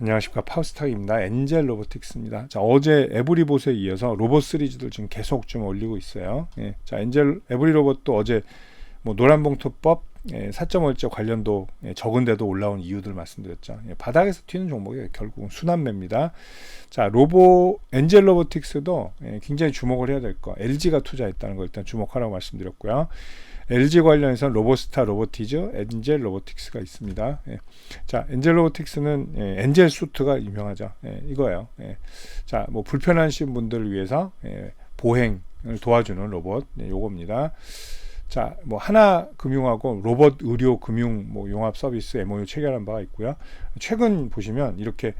안녕하십니까 파우스타입니다. 엔젤 로보틱스입니다. 자 어제 에브리봇에 이어서 로봇 시리즈들 지금 계속 좀 올리고 있어요. 예. 자 엔젤 에브리 로봇도 어제 뭐 노란봉투법 예, 4.5일째 관련도 예, 적은데도 올라온 이유들 말씀드렸죠. 예, 바닥에서 튀는 종목이 결국은 순환매입니다. 자 로보 엔젤 로보틱스도 예, 굉장히 주목을 해야 될 거. LG가 투자했다는 거 일단 주목하라고 말씀드렸고요. LG 관련해서 로보스타 로보티즈, 엔젤 로보틱스가 있습니다. 예. 자, 엔젤 로보틱스는 예, 엔젤 수트가 유명하죠. 예, 이거예요. 예. 자, 뭐 불편하신 분들을 위해서 예, 보행을 도와주는 로봇, 예, 요겁니다. 자, 뭐 하나 금융하고 로봇 의료 금융 뭐 용합 서비스 MOU 체결한 바가 있고요. 최근 보시면 이렇게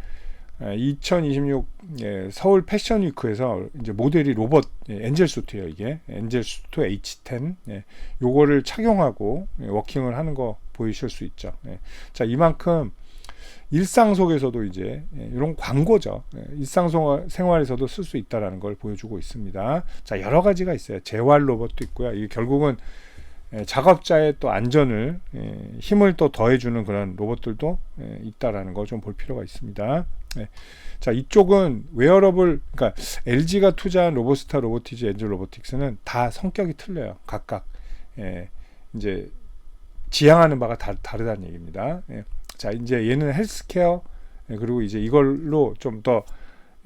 2026 예, 서울 패션 위크에서 이제 모델이 로봇 예, 엔젤 수트예요 이게 엔젤 수트 H10 예, 요거를 착용하고 예, 워킹을 하는 거 보이실 수 있죠. 예. 자 이만큼 일상 속에서도 이제 예, 이런 광고죠. 예, 일상 생활에서도 쓸 수 있다라는 걸 보여주고 있습니다. 자 여러 가지가 있어요. 재활 로봇도 있고요. 이게 결국은 예, 작업자의 또 안전을 예, 힘을 또 더해주는 그런 로봇들도 예, 있다라는 걸좀볼 필요가 있습니다. 네. 자 이쪽은 웨어러블 그러니까 LG가 투자한 로보스타 로보티즈 엔젤 로보틱스는 다 성격이 틀려요 각각 예, 이제 지향하는 바가 다, 다르다는 얘기입니다 예. 자 이제 얘는 헬스케어 예, 그리고 이제 이걸로 좀더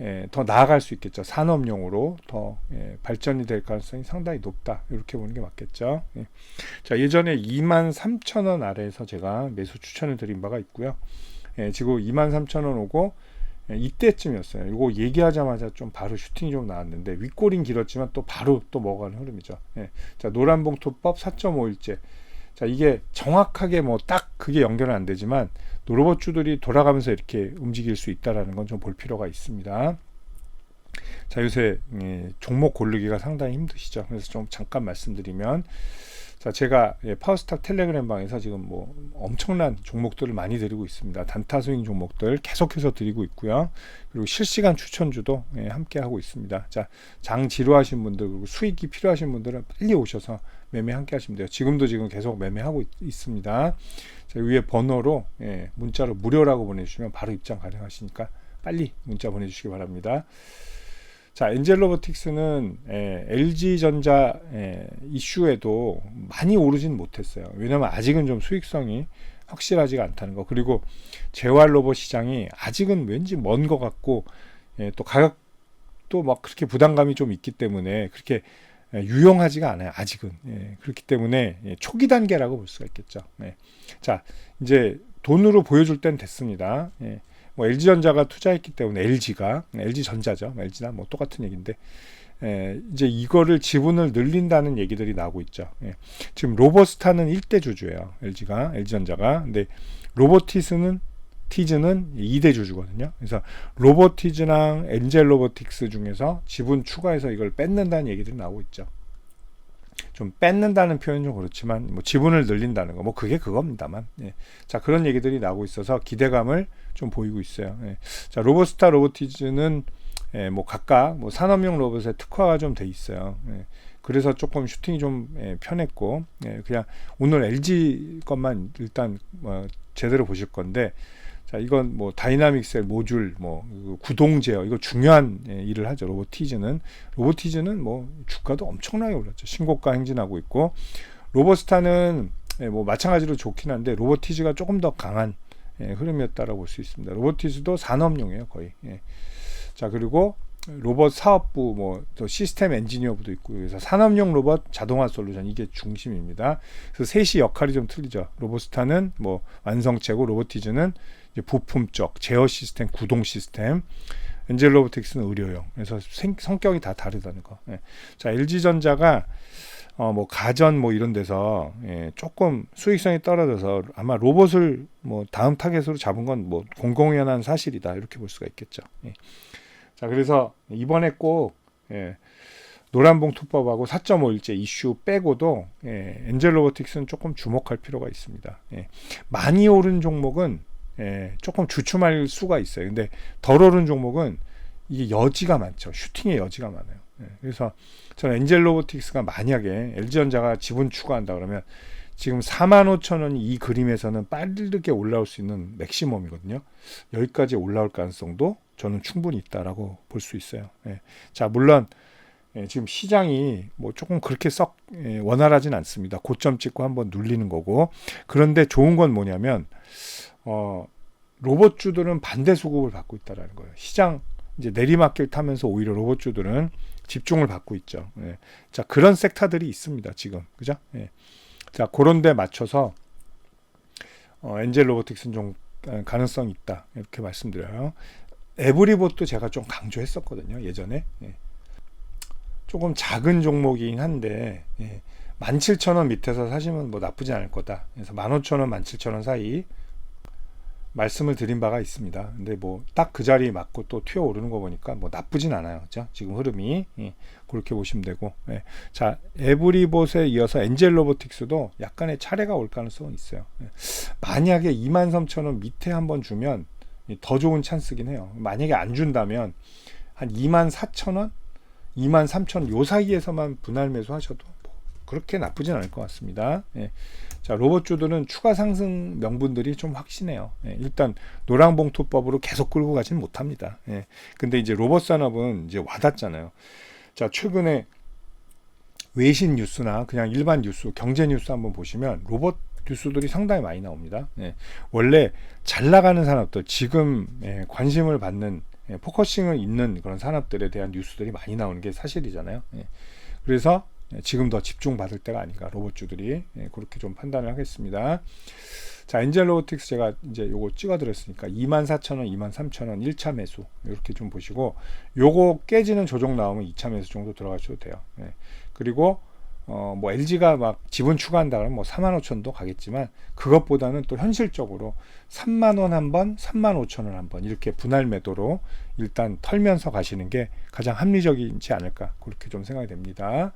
예, 더 나아갈 수 있겠죠 산업용으로 더 예, 발전이 될 가능성이 상당히 높다 이렇게 보는 게 맞겠죠 예. 자 예전에 2만 3천 원 아래에서 제가 매수 추천을 드린 바가 있고요 예, 지금 2만 3천 원 오고 예, 이때쯤이었어요. 이거 얘기하자마자 좀 바로 슈팅이 좀 나왔는데 윗골인 길었지만 또 바로 또 먹어가는 흐름이죠. 예. 자 노란봉투법 4.5일째. 자 이게 정확하게 뭐 딱 그게 연결은 안 되지만 로봇주들이 돌아가면서 이렇게 움직일 수 있다라는 건 좀 볼 필요가 있습니다. 자 요새 예, 종목 고르기가 상당히 힘드시죠. 그래서 좀 잠깐 말씀드리면 자, 제가 예, 파워스탁 텔레그램 방에서 지금 뭐 엄청난 종목들을 많이 드리고 있습니다. 단타 스윙 종목들 계속해서 드리고 있고요. 그리고 실시간 추천주도 예, 함께 하고 있습니다. 자, 장 지루하신 분들 그리고 수익이 필요하신 분들은 빨리 오셔서 매매 함께 하시면 돼요. 지금도 지금 계속 매매하고 있, 습니다 자, 위에 번호로 예, 문자로 무료라고 보내주시면 바로 입장 가능하시니까 빨리 문자 보내주시기 바랍니다. 자, 엔젤 로보틱스는 예, LG전자 예, 이슈에도 많이 오르진 못했어요. 왜냐면 아직은 좀 수익성이 확실하지가 않다는 거. 그리고 재활 로봇 시장이 아직은 왠지 먼 것 같고 예, 또 가격도 막 그렇게 부담감이 좀 있기 때문에 그렇게 예, 유용하지가 않아요. 아직은 예, 그렇기 때문에 예, 초기 단계라고 볼 수가 있겠죠. 예. 자, 이제 돈으로 보여줄 땐 됐습니다. 예. 뭐 LG전자가 투자했기 때문에 LG가 LG전자죠. LG나 뭐 똑같은 얘기인데 에, 이제 이거를 지분을 늘린다는 얘기들이 나오고 있죠. 예. 지금 로버스타는 1대 주주예요. LG가 LG전자가 근데 로보티스는 티즈는 2대 주주거든요. 그래서 로보티즈랑 엔젤 로보틱스 중에서 지분 추가해서 이걸 뺏는다는 얘기들이 나오고 있죠. 좀 뺏는다는 표현은 좀 그렇지만 뭐 지분을 늘린다는 거 뭐 그게 그겁니다만 예. 자 그런 얘기들이 나오고 있어서 기대감을 좀 보이고 있어요. 예. 자 로보스타 로보티즈는 예, 뭐 각각 뭐 산업용 로봇에 특화가 좀 돼 있어요. 예. 그래서 조금 슈팅이 좀 예, 편했고 예, 그냥 오늘 LG 것만 일단 뭐 제대로 보실 건데 자, 이건 뭐 다이나믹 셀 모듈 뭐 구동 제어 이거 중요한 예, 일을 하죠. 로보티즈는 로보티즈는 뭐 주가도 엄청나게 올랐죠. 신고가 행진하고 있고 로보스타는 예, 뭐 마찬가지로 좋긴 한데 로보티즈가 조금 더 강한 예, 흐름이었다라고 볼 수 있습니다. 로보티즈도 산업용이에요, 거의. 예. 자, 그리고 로봇 사업부 뭐 또 시스템 엔지니어부도 있고 그래서 산업용 로봇 자동화 솔루션 이게 중심입니다. 그래서 셋이 역할이 좀 틀리죠. 로보스타는 뭐 완성체고 로보티즈는 부품 쪽 제어 시스템, 구동 시스템, 엔젤 로보틱스는 의료용. 그래서 생, 성격이 다 다르다는 거. 예. 자, LG전자가 어, 뭐 가전 뭐 이런 데서 예, 조금 수익성이 떨어져서 아마 로봇을 뭐 다음 타겟으로 잡은 건 뭐 공공연한 사실이다 이렇게 볼 수가 있겠죠. 예. 자, 그래서 이번에 꼭 예, 노란봉 투법하고 4.5일째 이슈 빼고도 예, 엔젤 로보틱스는 조금 주목할 필요가 있습니다. 예, 많이 오른 종목은 예, 조금 주춤할 수가 있어요. 근데 덜 오른 종목은 이게 여지가 많죠. 슈팅의 여지가 많아요. 예, 그래서 저는 엔젤 로보틱스가 만약에 LG전자가 지분 추가한다 그러면 지금 45,000원이 이 그림에서는 빠르게 올라올 수 있는 맥시멈이거든요. 여기까지 올라올 가능성도 저는 충분히 있다라고 볼 수 있어요. 예. 자, 물론 예, 지금 시장이 뭐 조금 그렇게 썩 예, 원활하진 않습니다. 고점 찍고 한번 눌리는 거고. 그런데 좋은 건 뭐냐면 어 로봇주들은 반대 수급을 받고 있다라는 거예요. 시장 이제 내리막길 타면서 오히려 로봇주들은 집중을 받고 있죠. 예. 자 그런 섹터들이 있습니다. 지금 그죠? 예. 자 그런데 맞춰서 어, 엔젤 로보틱스는 좀 어, 가능성이 있다 이렇게 말씀드려요. 에브리봇도 제가 좀 강조했었거든요 예전에 예. 조금 작은 종목이긴 한데 예. 17,000원 밑에서 사시면 뭐 나쁘지 않을 거다. 그래서 15,000원, 17,000원 사이 말씀을 드린 바가 있습니다. 근데 뭐 딱 그 자리에 맞고 또 튀어 오르는 거 보니까 뭐 나쁘진 않아요. 그죠? 지금 흐름이 예, 그렇게 보시면 되고. 예. 자, 에브리봇에 이어서 엔젤 로보틱스도 약간의 차례가 올 가능성은 있어요. 예. 만약에 23,000원 밑에 한번 주면 더 좋은 찬스긴 해요. 만약에 안 준다면 한 24,000원, 23,000원 요 사이에서만 분할 매수하셔도 뭐 그렇게 나쁘진 않을 것 같습니다. 예. 자, 로봇주들은 추가 상승 명분들이 좀 확신해요. 예, 일단 노랑봉투법으로 계속 끌고 가지는 못합니다. 예, 근데 이제 로봇 산업은 이제 와닿잖아요. 자, 최근에 외신 뉴스나 그냥 일반 뉴스, 경제 뉴스 한번 보시면 로봇 뉴스들이 상당히 많이 나옵니다. 예, 원래 잘 나가는 산업들, 지금 예, 관심을 받는 예, 포커싱을 있는 그런 산업들에 대한 뉴스들이 많이 나오는 게 사실이잖아요. 예, 그래서 예, 지금 더 집중받을 때가 아닌가 로봇주들이 예, 그렇게 좀 판단을 하겠습니다. 자, 엔젤 로보틱스 제가 이제 요거 찍어드렸으니까 24,000원, 23,000원 1차 매수 이렇게 좀 보시고 요거 깨지는 조정 나오면 2차 매수 정도 들어가셔도 돼요. 예. 그리고 어, 뭐 LG가 막 지분 추가한다 그러면 뭐 4만 5천도 가겠지만 그것보다는 또 현실적으로 3만 원 한 번, 3만 5천 원 한 번 이렇게 분할 매도로 일단 털면서 가시는 게 가장 합리적이지 않을까 그렇게 좀 생각이 됩니다.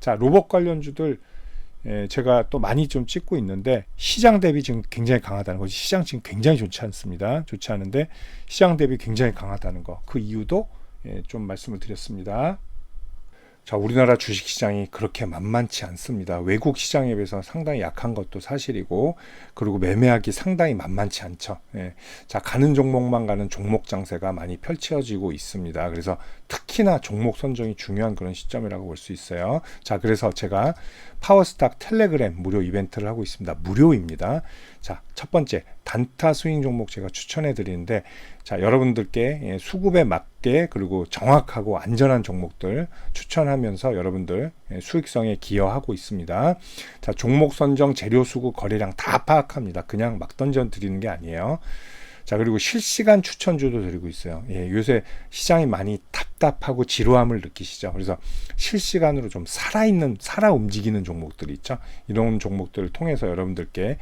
자, 로봇 관련주들 예, 제가 또 많이 좀 찍고 있는데 시장 대비 지금 굉장히 강하다는 거지 시장 지금 굉장히 좋지 않습니다. 좋지 않은데 시장 대비 굉장히 강하다는 거 그 이유도 예, 좀 말씀을 드렸습니다. 자, 우리나라 주식 시장이 그렇게 만만치 않습니다. 외국 시장에 비해서 상당히 약한 것도 사실이고, 그리고 매매하기 상당히 만만치 않죠. 예. 자, 가는 종목만 가는 종목 장세가 많이 펼쳐지고 있습니다. 그래서 특히나 종목 선정이 중요한 그런 시점이라고 볼 수 있어요. 자, 그래서 제가 파워스탁 텔레그램 무료 이벤트를 하고 있습니다. 무료입니다. 자, 첫 번째 단타 스윙 종목 제가 추천해 드리는데 자, 여러분들께 예, 수급에 맞 게 그리고 정확하고 안전한 종목들 추천하면서 여러분들 예, 수익성에 기여하고 있습니다. 자, 종목 선정, 재료 수급, 거래량 다 파악합니다. 그냥 막 던져 드리는 게 아니에요. 자, 그리고 실시간 추천주도 드리고 있어요. 예, 요새 시장이 많이 답답하고 지루함을 느끼시죠. 그래서 실시간으로 좀 살아있는, 살아 움직이는 종목들이 있죠. 이런 종목들을 통해서 여러분들께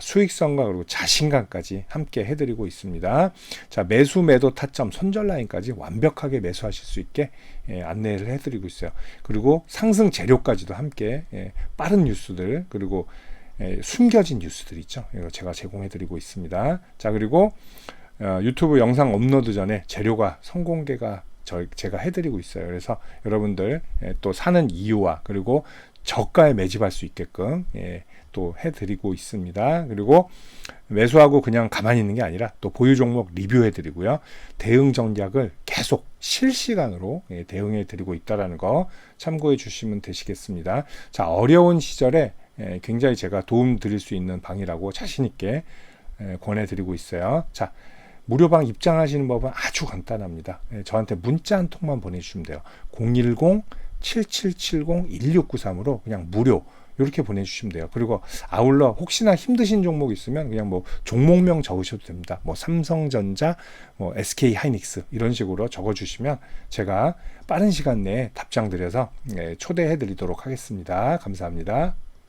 수익성과 그리고 자신감까지 함께 해드리고 있습니다. 자 매수 매도 타점 손절 라인까지 완벽하게 매수하실 수 있게 예, 안내를 해드리고 있어요. 그리고 상승 재료까지도 함께 예, 빠른 뉴스들 그리고 예, 숨겨진 뉴스들 있죠. 이거 제가 제공해드리고 있습니다. 자 그리고 어, 유튜브 영상 업로드 전에 재료가 성공개가 저 제가 해드리고 있어요. 그래서 여러분들 예, 또 사는 이유와 그리고 저가에 매집할 수 있게끔 예, 또 해드리고 있습니다. 그리고 매수하고 그냥 가만히 있는 게 아니라 또 보유 종목 리뷰해 드리고요. 대응 전략을 계속 실시간으로 예, 대응해 드리고 있다는 거 참고해 주시면 되시겠습니다. 자 어려운 시절에 예, 굉장히 제가 도움 드릴 수 있는 방이라고 자신 있게 예, 권해 드리고 있어요. 자 무료방 입장하시는 법은 아주 간단합니다. 예, 저한테 문자 한 통만 보내주시면 돼요. 010 7770-1693으로 그냥 무료 이렇게 보내주시면 돼요. 그리고 아울러 혹시나 힘드신 종목 있으면 그냥 뭐 종목명 적으셔도 됩니다. 뭐 삼성전자, 뭐 SK 하이닉스 이런 식으로 적어주시면 제가 빠른 시간 내에 답장 드려서 예, 초대해 드리도록 하겠습니다. 감사합니다.